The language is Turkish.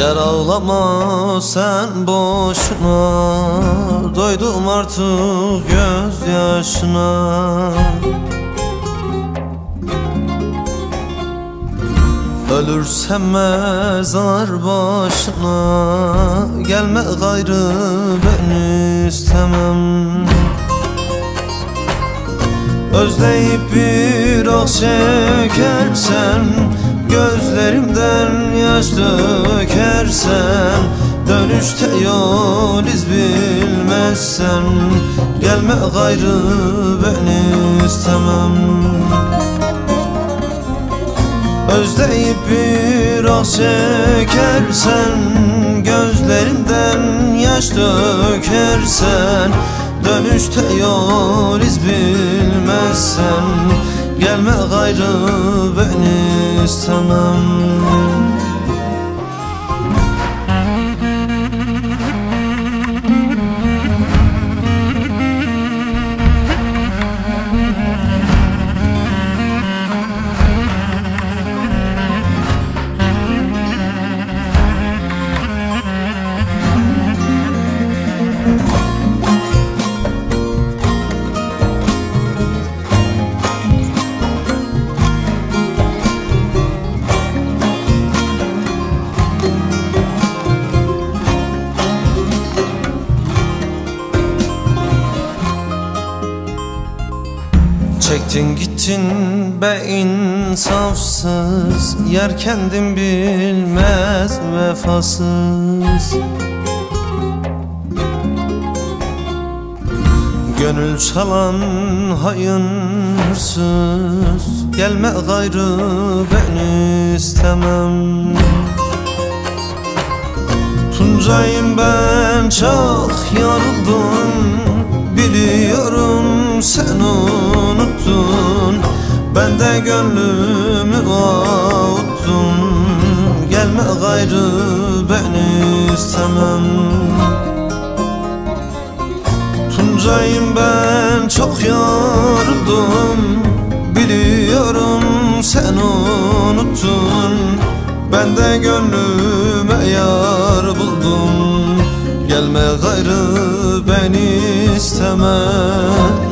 Yar ağlama sen boşuna. Doydum artık gözyaşına Ölürsem mezar başına. Gelme gayrı ben istemem. Özleyip bir ah çekersen Gözlerimden yaş dökersen Dönüşte yol iz bilmezsen Gelme gayrı ben istemem. Özleyip bir ah çekersen Gözlerimden yaş dökersen Dönüşte yol iz bilmezsen Gelme gayrı ben istemem Çektin gittin be insafsız Yer kendin bilmez vefasız. Gönül çalan hayın hırsız Gelme gayrı ben istemem. Tuncayım ben çok yoruldum Biliyorum sen unuttun Ben de gönlümü avuttun Gelme gayrı ben istemem. Tuncayım ben çok yoruldum Biliyorum sen unuttun. Ben de gönlüme yar buldum. Gelme gayrı ben istemem